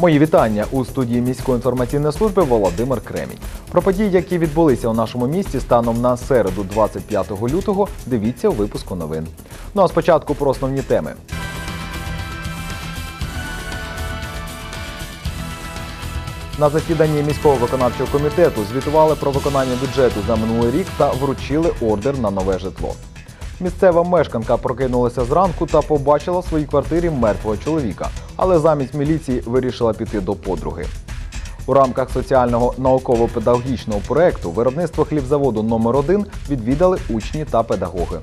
Мої вітання у студії міської інформаційної служби Володимир Кремінь. Про події, які відбулися у нашому місті станом на середу, 25 лютого, дивіться у випуску новин. Ну а спочатку про основні теми. На засіданні міського виконавчого комітету звітували про виконання бюджету за минулий рік та вручили ордер на нове житло. Місцева мешканка прокинулася зранку та побачила в своїй квартирі мертвого чоловіка, але замість міліції вирішила піти до подруги. У рамках соціального науково-педагогічного проекту виробництво хлібзаводу номер 1 відвідали учні та педагоги.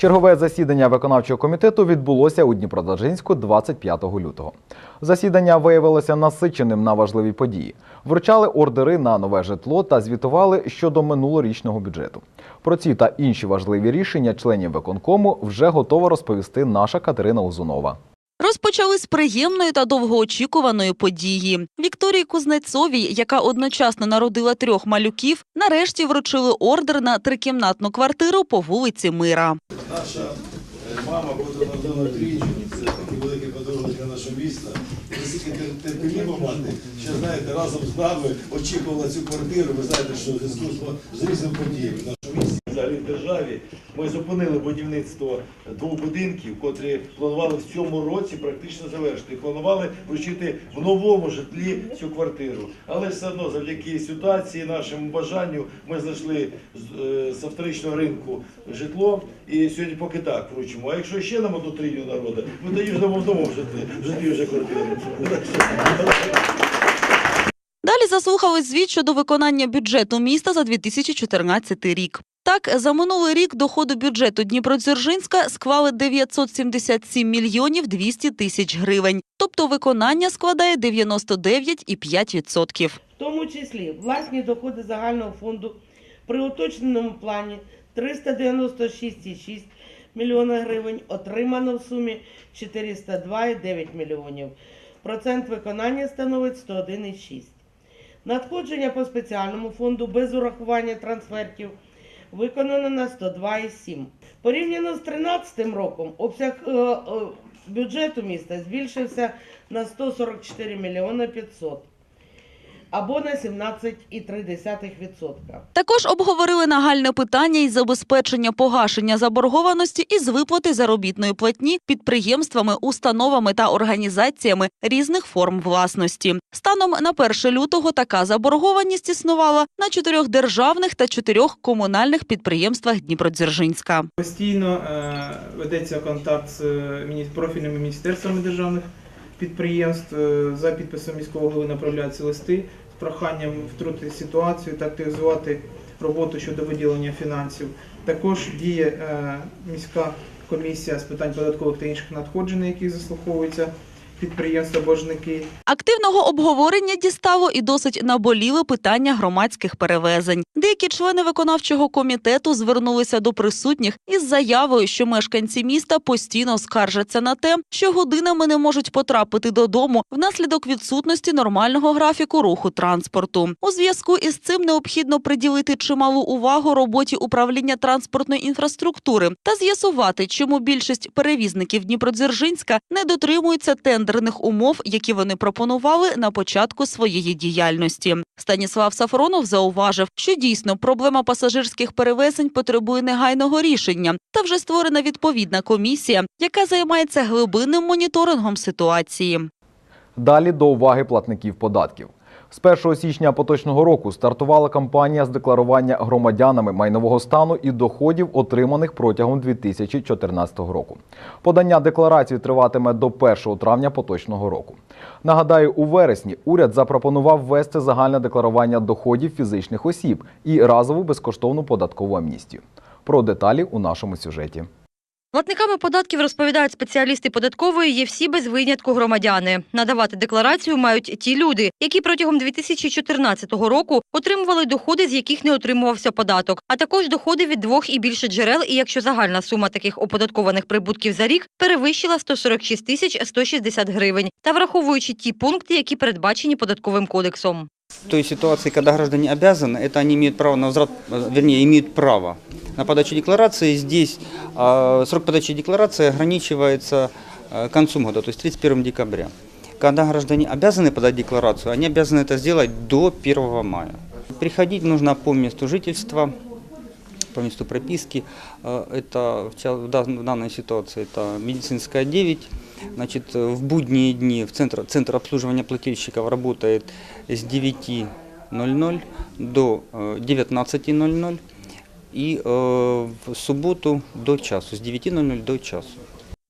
Чергове засідання виконавчого комітету відбулося у Дніпродажинську 25 лютого. Засідання виявилося насиченим на важливі події. Вручали ордери на нове житло та звітували щодо минулорічного бюджету. Про ці та інші важливі рішення членів виконкому вже готова розповісти наша Катерина Узунова. Розпочали з приємної та довгоочікуваної події. Вікторії Кузнецовій, яка одночасно народила трьох малюків, нарешті вручили ордер на трикімнатну квартиру по вулиці Мира. Наша мама, котра народила трійчу, це такий великий подарунок для нашого міста. Наскільки тер- терпеливо мати, що знаєте, разом з нами очікувала цю квартиру. Ви знаєте, що зв'язку з- різними подіями в нашому місті, взагалі в державі, ми зупинили будівництво двох будинків, котрі планували в цьому році практично завершити. Планували вручити в новому житлі цю квартиру. Але все одно, завдяки ситуації, нашому бажанню, ми знайшли з, е, з авторичного ринку житло. І сьогодні поки так вручимо. А якщо ще нам одну трійню народу, ми тоді ждемо в новому житлі, в житлі вже квартиру. Далі заслухали звіт щодо виконання бюджету міста за 2014 рік. Так, за минулий рік доходи бюджету Дніпродзержинська склали 977 мільйонів 200 тисяч гривень, тобто виконання складає 99,5%. в тому числі власні доходи загального фонду при уточненому плані 396,6 мільйона гривень, отримано в сумі 402,9 мільйонів. Процент виконання становить 101,6. Надходження по спеціальному фонду без урахування трансфертів виконано на 102,7. Порівняно з 2013 роком обсяг е, е, бюджету міста збільшився на 144 мільйони 500 або на 17,3%. Також обговорили нагальне питання із забезпечення погашення заборгованості із виплати заробітної платні підприємствами, установами та організаціями різних форм власності. Станом на 1 лютого така заборгованість існувала на чотирьох державних та чотирьох комунальних підприємствах Дніпродзержинська. Постійно е, ведеться контакт з е, профільними міністерствами державних підприємств. Е, За підписом міського голови направляються листи з проханням втрутити ситуацію та активізувати роботу щодо виділення фінансів. Також діє е, міська комісія з питань податкових та інших надходжень, які яких заслуховуються підприємства-боржники. Активного обговорення дістало і досить наболіле питання громадських перевезень. Деякі члени виконавчого комітету звернулися до присутніх із заявою, що мешканці міста постійно скаржаться на те, що годинами не можуть потрапити додому внаслідок відсутності нормального графіку руху транспорту. У зв'язку із цим необхідно приділити чималу увагу роботі управління транспортної інфраструктури та з'ясувати, чому більшість перевізників Дніпродзержинська не дотримуються тендерних умов, які вони пропонували на початку своєї діяльності. Станіслав Сафронов зауважив, що дійсно проблема пасажирських перевезень потребує негайного рішення, та вже створена відповідна комісія, яка займається глибинним моніторингом ситуації. Далі до уваги платників податків. З 1 січня поточного року стартувала кампанія з декларування громадянами майнового стану і доходів, отриманих протягом 2014 року. Подання декларації триватиме до 1 травня поточного року. Нагадаю, у вересні уряд запропонував ввести загальне декларування доходів фізичних осіб і разову безкоштовну податкову амністію. Про деталі у нашому сюжеті. Платниками податків, розповідають спеціалісти податкової, є всі без винятку громадяни. Надавати декларацію мають ті люди, які протягом 2014 року отримували доходи, з яких не отримувався податок, а також доходи від двох і більше джерел, і якщо загальна сума таких оподаткованих прибутків за рік перевищила 146 тисяч 160 гривень, та враховуючи ті пункти, які передбачені податковим кодексом. В той ситуации, когда граждане обязаны, это они имеют право на возврат, э, вернее, имеют право на подачу декларации. Здесь а, срок подачи декларации ограничивается э, к концу года, то есть 31 декабря. Когда граждане обязаны подать декларацию, они обязаны это сделать до 1 мая. Приходить нужно по месту жительства, по месту прописки. Э, Это в данной ситуации это медицинская 9. Значит, э, в будние дни в центр, центр обслуживания плательщиков работает с 9.00 до э, 19.00 и э, в субботу до часу, с 9.00 до часу.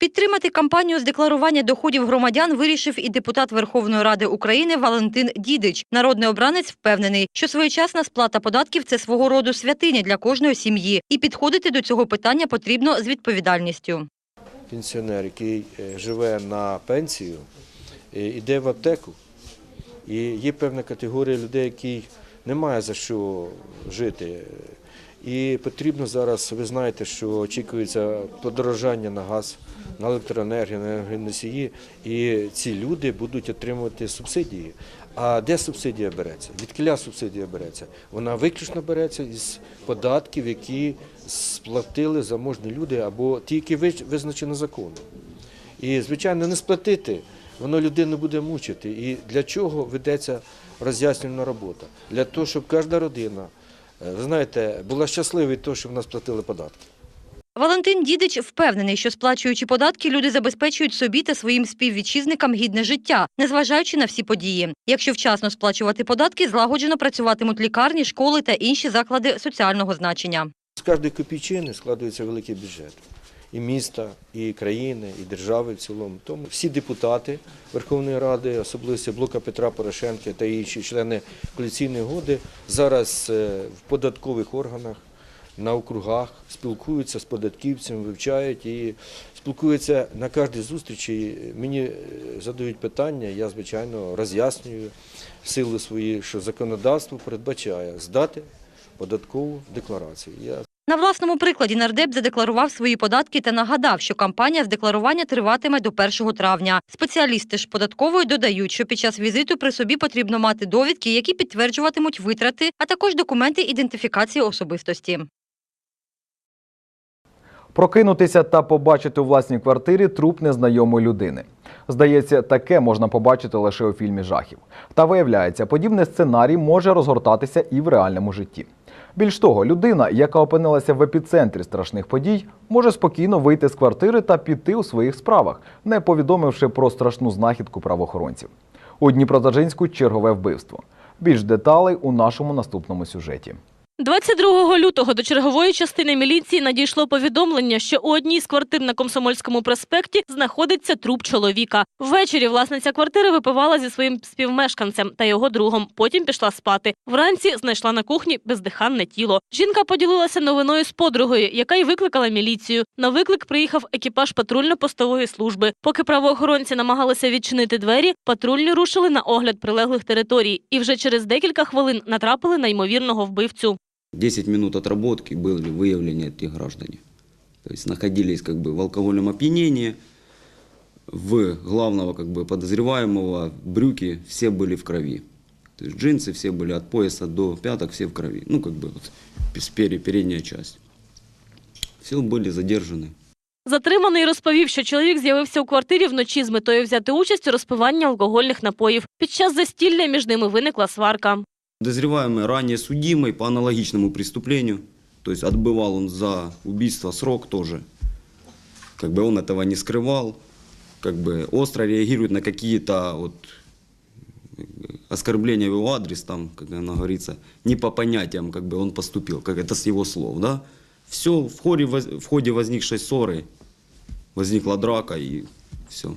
Підтримати кампанію з декларування доходів громадян вирішив і депутат Верховної Ради України Валентин Дідич. Народний обранець впевнений, що своєчасна сплата податків це свого роду святиня для кожної сім'ї, і підходити до цього питання потрібно з відповідальністю. пенсіонер, який е, живе на пенсію, е, йде в аптеку. І є певна категорія людей, які немає за що жити. І потрібно зараз, ви знаєте, що очікується подорожання на газ, на електроенергію, на енергоносії, і ці люди будуть отримувати субсидії. А де субсидія береться? Відкиля субсидія береться? Вона виключно береться із податків, які сплатили заможні люди або ті, які визначені законом. І, звичайно, не сплатити, воно людину буде мучити. І для чого ведеться роз'яснювальна робота? Для того, щоб кожна родина, ви знаєте, була щаслива від того, що в нас платили податки. Валентин Дідич впевнений, що сплачуючи податки, люди забезпечують собі та своїм співвітчизникам гідне життя, незважаючи на всі події. Якщо вчасно сплачувати податки, злагоджено працюватимуть лікарні, школи та інші заклади соціального значення. З кожної копійчини складується великий бюджет. І міста, і країни, і держави в цілому. Тому всі депутати Верховної Ради, особливо блока Петра Порошенка та інші члени коаліційної годи, зараз е, в податкових органах, на округах спілкуються з податківцями, вивчають і спілкуються на кожній зустрічі. Мені е, задають питання, я, звичайно, роз'яснюю сили свої, що законодавство передбачає здати податкову декларацію. На власному прикладі нардеп задекларував свої податки та нагадав, що кампанія з декларування триватиме до 1 травня. Спеціалісти ж податкової додають, що під час візиту при собі потрібно мати довідки, які підтверджуватимуть витрати, а також документи ідентифікації особистості. Прокинутися та побачити у власній квартирі труп незнайомої людини. Здається, таке можна побачити лише у фільмі жахів. Та виявляється, подібний сценарій може розгортатися і в реальному житті. Більш того, людина, яка опинилася в епіцентрі страшних подій, може спокійно вийти з квартири та піти у своїх справах, не повідомивши про страшну знахідку правоохоронців. У Дніпродзержинську чергове вбивство. Більш деталей у нашому наступному сюжеті. 22 лютого до чергової частини міліції надійшло повідомлення, що у одній з квартир на Комсомольському проспекті знаходиться труп чоловіка. Ввечері власниця квартири випивала зі своїм співмешканцем та його другом. Потім пішла спати. Вранці знайшла на кухні бездиханне тіло. Жінка поділилася новиною з подругою, яка й викликала міліцію. На виклик приїхав екіпаж патрульно-постової служби. Поки правоохоронці намагалися відчинити двері, патрульні рушили на огляд прилеглих територій і вже через декілька хвилин натрапили на ймовірного вбивцю. 10 минут отработки были выявлены эти граждане. То есть находились как бы в алкогольном опьянении, в главного как бы подозреваемого брюки все были в крови. То есть джинсы все были от пояса до пяток, все в крови. Ну, как бы вот спереди, передняя часть. Все были задержаны. Затриманий розповів, що чоловік з'явився у квартирі вночі з метою взяти участь у розпиванні алкогольних напоїв. Під час застілля між ними виникла сварка. Подозреваемый ранее судимый по аналогичному преступлению. То есть отбывал он за убийство срок тоже. Как бы он этого не скрывал. Как бы остро реагирует на какие-то вот бы, оскорбления в его адрес, там, как оно говорится, не по понятиям, как бы он поступил, как это с его слов, да. Все, в ходе, в ходе возникшей ссоры возникла драка и все.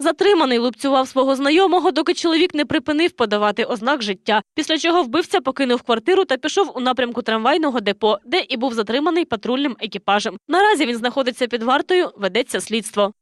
Затриманий лупцював свого знайомого, доки чоловік не припинив подавати ознак життя. Після чого вбивця покинув квартиру та пішов у напрямку трамвайного депо, де і був затриманий патрульним екіпажем. Наразі він знаходиться під вартою, ведеться слідство.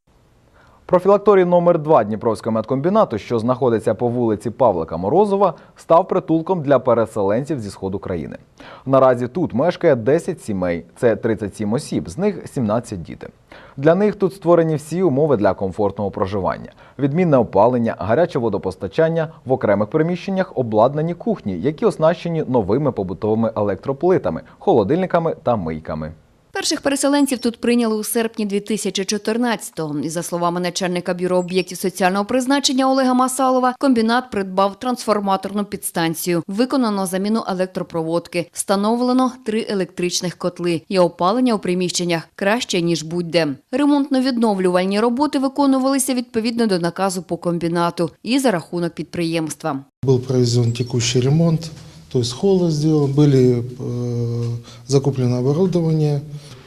Профілакторій номер 2 Дніпровського медкомбінату, що знаходиться по вулиці Павлика Морозова, став притулком для переселенців зі сходу країни. Наразі тут мешкає 10 сімей, це 37 осіб, з них 17 діти. Для них тут створені всі умови для комфортного проживання: відмінне опалення, гаряче водопостачання, в окремих приміщеннях обладнані кухні, які оснащені новими побутовими електроплитами, холодильниками та мийками. Перших переселенців тут прийняли у серпні 2014-го. І за словами начальника бюро об'єктів соціального призначення Олега Масалова, комбінат придбав трансформаторну підстанцію, виконано заміну електропроводки, встановлено три електричних котли і опалення у приміщеннях краще ніж будь-де. Ремонтно-відновлювальні роботи виконувалися відповідно до наказу по комбінату і за рахунок підприємства. Был проведен текущий ремонт, то есть холлы сделан, были э, закуплено оборудование,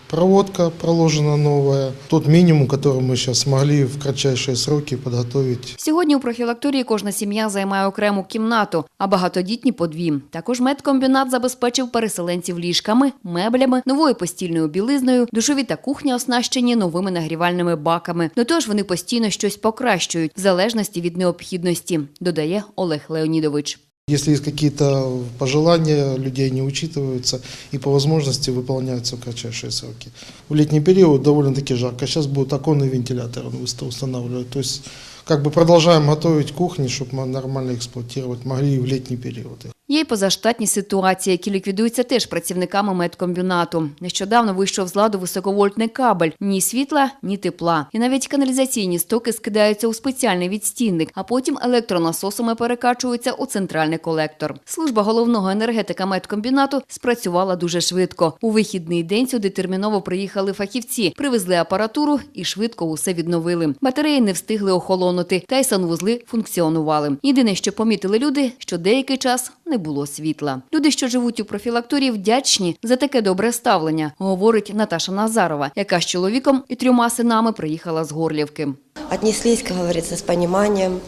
проводка проложена новая. Тот минимум, который мы сейчас смогли в кратчайшие сроки подготовить Сьогодні у профілакторії кожна сім'я займає окрему кімнату, а багатодітні по дві. Також медкомбінат забезпечив переселенців ліжками, меблями, новою постільною білизною, душові та кухня оснащені новими нагрівальними баками. До того ж, вони постійно щось покращують в залежності від необхідності, додає Олег Леонідович. Если есть какие-то пожелания, людей не учитываются и по возможности выполняются в кратчайшие сроки. В летний период довольно-таки жарко. Сейчас будут оконный вентилятор устанавливать. То есть как бы продолжаем готовить кухни, чтобы мы нормально эксплуатировать могли и в летний период. Є й позаштатні ситуації, які ліквідуються теж працівниками медкомбінату. Нещодавно вийшов з ладу високовольтний кабель. Ні світла, ні тепла. І навіть каналізаційні стоки скидаються у спеціальний відстійник, а потім електронасосами перекачуються у центральний колектор. Служба головного енергетика медкомбінату спрацювала дуже швидко. У вихідний день сюди терміново приїхали фахівці, привезли апаратуру і швидко усе відновили. Батареї не встигли охолонути, та й санвузли функціонували. Єдине, що помітили люди, що деякий час не було світла. Люди, що живуть у профілакторії, вдячні за таке добре ставлення, говорить Наташа Назарова, яка з чоловіком і трьома синами приїхала з Горлівки. Отнеслись, как говорится, с пониманием,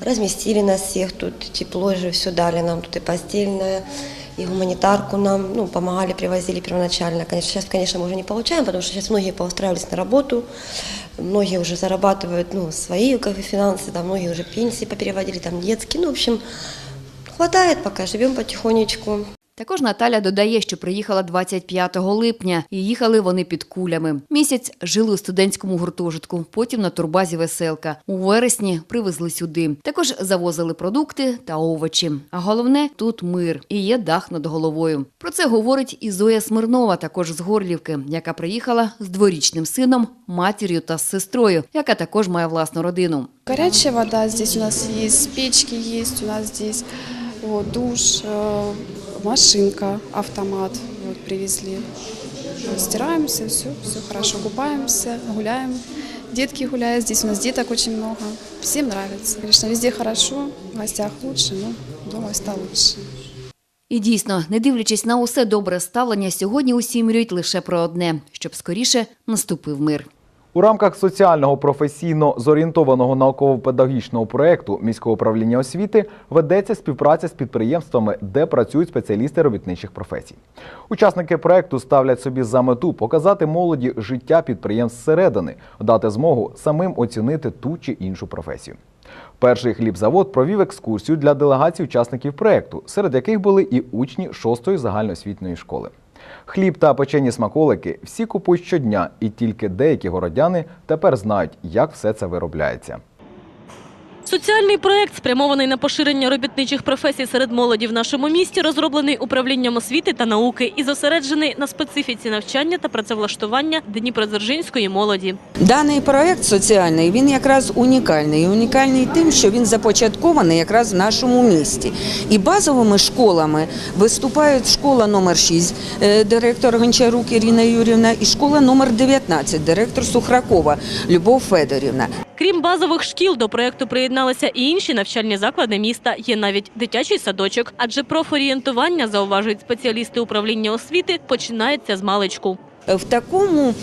разместили нас всех, тут тепло же все дали нам, тут и постельное, и гуманитарку нам, ну, помогали, привозили первоначально. Конечно, сейчас, конечно, мы уже не получаем, потому что сейчас многие поустраивались на работу, многие уже зарабатывают, ну, свои как бы, финансы, там, многие уже пенсии попереводили, там, детские, ну, в общем, хватает пока, живем потихонечку. Також Наталя додає, що приїхала 25 липня, і їхали вони під кулями. Місяць жили у студентському гуртожитку, потім на турбазі веселка. У вересні привезли сюди. Також завозили продукти та овочі. А головне тут мир і є дах над головою. Про це говорить і Зоя Смирнова, також з Горлівки, яка приїхала з дворічним сином, матір'ю та з сестрою, яка також має власну родину. Горячая вода здесь у нас есть, печки есть, у нас здесь вот, душ, э, машинка, автомат вот, привезли. Стираемся, все, все хорошо, купаемся, гуляем. Детки гуляют, здесь у нас деток очень много. Всем нравится. Конечно, везде хорошо, в гостях лучше, но дома всегда лучше. І дійсно, не дивлячись на усе добре ставлення, сьогодні усі мріють лише про одне, щоб скоріше наступив мир. У рамках соціального професійно зорієнтованого науково-педагогічного проєкту міського управління освіти ведеться співпраця з підприємствами, де працюють спеціалісти робітничих професій. Учасники проєкту ставлять собі за мету показати молоді життя підприємств зсередини, дати змогу самим оцінити ту чи іншу професію. Перший хлібзавод провів екскурсію для делегацій учасників проєкту, серед яких були і учні 6-ї загальноосвітньої школи. Хліб та печені смаколики всі купують щодня, і тільки деякі городяни тепер знають, як все це виробляється. Соціальний проект, спрямований на поширення робітничих професій серед молоді в нашому місті, розроблений управлінням освіти та науки і зосереджений на специфіці навчання та працевлаштування Дніпродзержинської молоді. Даний проект соціальний він якраз унікальний. Унікальний тим, що він започаткований якраз в нашому місті. І базовими школами виступають школа номер 6, е, директор Гончарук Ірина Юрівна, і школа номер 19, директор Сухракова Любов Федорівна. Крім базових шкіл, до проекту приєдналися і інші навчальні заклади міста. Є навіть дитячий садочок, адже профорієнтування, зауважують спеціалісти управління освіти, починається з маличку. В такому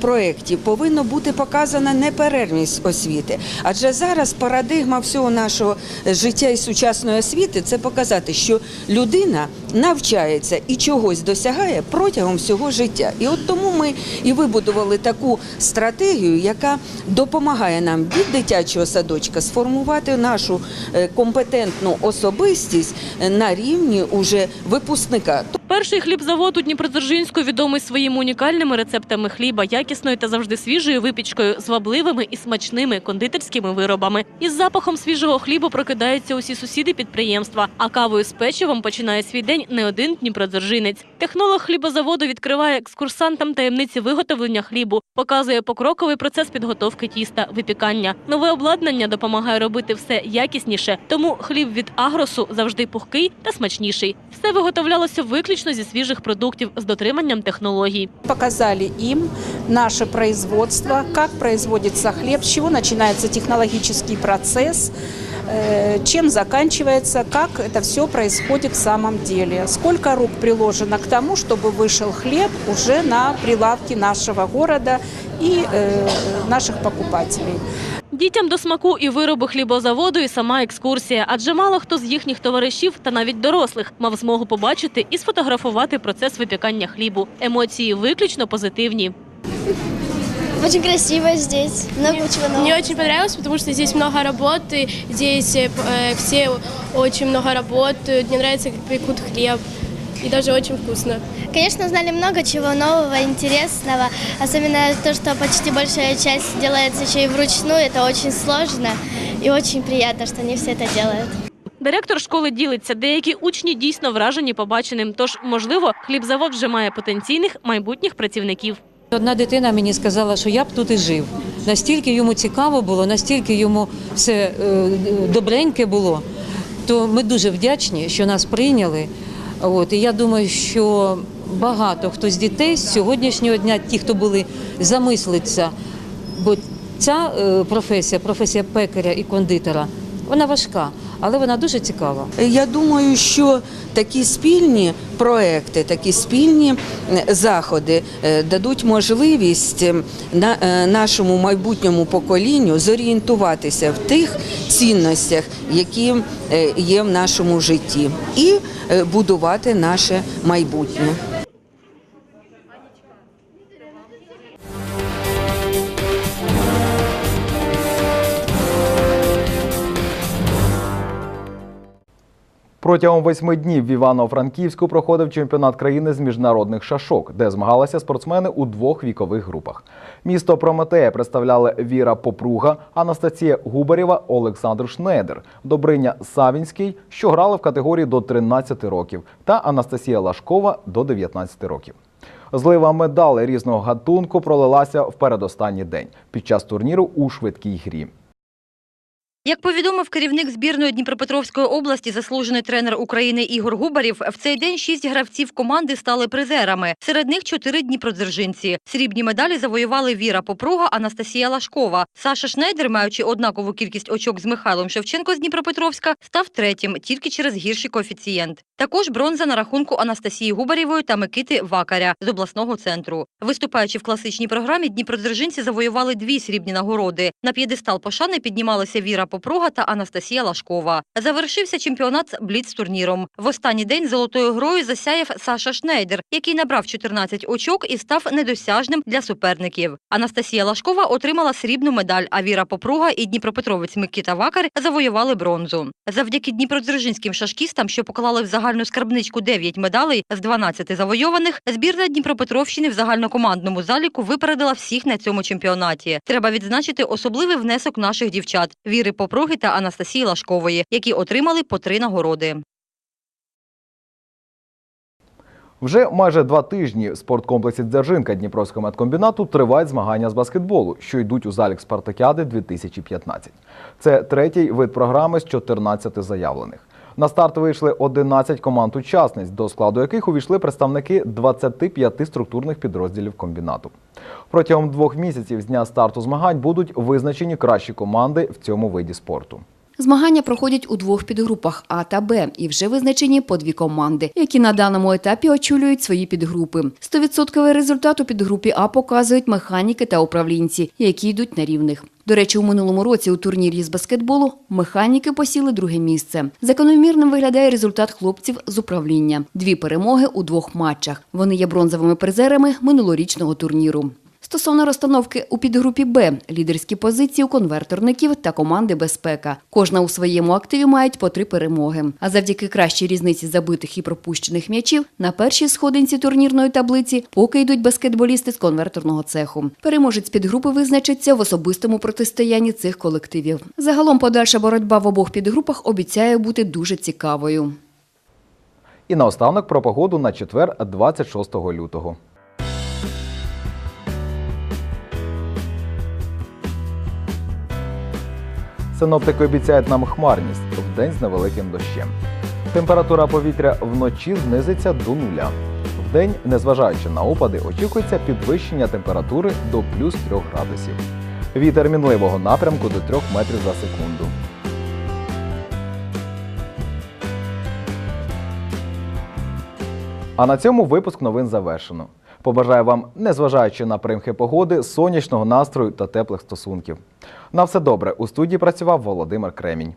проєкті повинно бути показана неперервність освіти, адже зараз парадигма всього нашого життя і сучасної освіти це показати, що людина навчається і чогось досягає протягом всього життя. І от тому ми і вибудували таку стратегію, яка допомагає нам від дитячого садочка сформувати нашу е, компетентну особистість е, на рівні уже випускника. Перший хлібзавод у Дніпродзержинську відомий своїми унікальними рецептами хліба, якісною та завжди свіжою випічкою, звабливими і смачними кондитерськими виробами. Із запахом свіжого хлібу прокидаються усі сусіди підприємства, а кавою з печивом починає свій день не один дніпродзержинець. Технолог хлібозаводу відкриває екскурсантам таємниці виготовлення хлібу, показує покроковий процес підготовки тіста, випікання. Нове обладнання допомагає робити все якісніше, тому хліб від агросу завжди пухкий та смачніший. Все виготовлялося виключно зі свіжих продуктів з дотриманням технологій. Показали им наше производство, как производится хлеб, с чего начинается технологический процесс, э, чем заканчивается, как это все происходит в самом деле. Сколько рук приложено к тому, чтобы вышел хлеб уже на прилавки нашего города и э, наших покупателей. Дітям до смаку і вироби хлібозаводу, і сама екскурсія, адже мало хто з їхніх товаришів та навіть дорослих мав змогу побачити і сфотографувати процес випікання хлібу. Емоції виключно позитивні. Очень красиво здесь, много чего нового. Мне очень понравилось, потому что здесь много работы, здесь э, э, все очень много работают, мне нравится, как пекут хлеб, и даже очень вкусно. Конечно, узнали много чего нового, интересного. Особенно то, что почти большая часть делается еще и вручную. Это очень сложно и очень приятно, что они все это делают. Директор школи ділиться, деякі учні дійсно вражені побаченим. Тож, можливо, хлібзавод вже має потенційних майбутніх працівників. Одна дитина мені сказала, що я б тут і жив. Настільки йому цікаво було, настільки йому все е, добреньке було. То ми дуже вдячні, що нас прийняли. От, і я думаю, що багато хто з дітей з сьогоднішнього дня, ті, хто були, замислиться, бо ця е, професія, професія пекаря і кондитера, вона важка, але вона дуже цікава. Я думаю, що такі спільні проекти, такі спільні е, заходи е, дадуть можливість е, на- е, нашому майбутньому поколінню зорієнтуватися в тих цінностях, які е, є в нашому житті, і е, будувати наше майбутнє. Протягом восьми днів в Івано-Франківську проходив чемпіонат країни з міжнародних шашок, де змагалися спортсмени у двох вікових групах. Місто Прометея представляли Віра Попруга, Анастасія Губарєва, Олександр Шнедер, Добриня Савінський, що грали в категорії до 13 років, та Анастасія Лашкова до 19 років. Злива медалей різного гатунку пролилася в передостанній день під час турніру у швидкій грі. Як повідомив керівник збірної Дніпропетровської області, заслужений тренер України Ігор Губарів, в цей день шість гравців команди стали призерами. Серед них чотири дніпродзержинці. Срібні медалі завоювали Віра Попруга, Анастасія Лашкова. Саша Шнайдер, маючи однакову кількість очок з Михайлом Шевченко з Дніпропетровська, став третім тільки через гірший коефіцієнт. Також бронза на рахунку Анастасії Губарєвої та Микити Вакаря з обласного центру. Виступаючи в класичній програмі, дніпродзержинці завоювали дві срібні нагороди. На п'єдестал пошани піднімалися Віра Попруга та Анастасія Лашкова. Завершився чемпіонат бліц-турніром. В останній день золотою грою засяяв Саша Шнейдер, який набрав 14 очок і став недосяжним для суперників. Анастасія Лашкова отримала срібну медаль, а Віра Попруга і дніпропетровець Микита Вакар завоювали бронзу. Завдяки дніпродзержинським шашкістам, що поклали в загальну скарбничку 9 медалей з 12 завойованих, збірна Дніпропетровщини в загальнокомандному заліку випередила всіх на цьому чемпіонаті. Треба відзначити особливий внесок наших дівчат Віри Попруги та Анастасії Лашкової, які отримали по три нагороди. Вже майже два тижні в спорткомплексі Дзержинка Дніпровського медкомбінату тривають змагання з баскетболу, що йдуть у залік Спартакіади 2015. Це третій вид програми з 14 заявлених. На старт вийшли 11 команд учасниць, до складу яких увійшли представники 25 структурних підрозділів комбінату. Протягом двох місяців з дня старту змагань будуть визначені кращі команди в цьому виді спорту. Змагання проходять у двох підгрупах А та Б і вже визначені по дві команди, які на даному етапі очолюють свої підгрупи. Стовідсотковий результат у підгрупі А показують механіки та управлінці, які йдуть на рівних. До речі, у минулому році у турнірі з баскетболу механіки посіли друге місце. Закономірним виглядає результат хлопців з управління. Дві перемоги у двох матчах. Вони є бронзовими призерами минулорічного турніру. Стосовно розстановки у підгрупі Б лідерські позиції у конверторників та команди безпека. Кожна у своєму активі мають по три перемоги. А завдяки кращій різниці забитих і пропущених м'ячів на першій сходинці турнірної таблиці поки йдуть баскетболісти з конверторного цеху. Переможець підгрупи визначиться в особистому протистоянні цих колективів. Загалом подальша боротьба в обох підгрупах обіцяє бути дуже цікавою. І наостанок про погоду на четвер 26 лютого. Синоптики обіцяють нам хмарність вдень з невеликим дощем. Температура повітря вночі знизиться до нуля. Вдень, незважаючи на опади, очікується підвищення температури до плюс 3 градусів. Вітер мінливого напрямку до 3 метрів за секунду. А на цьому випуск новин завершено. Побажаю вам, незважаючи на примхи погоди, сонячного настрою та теплих стосунків. На все добре. У студії працював Володимир Кремінь.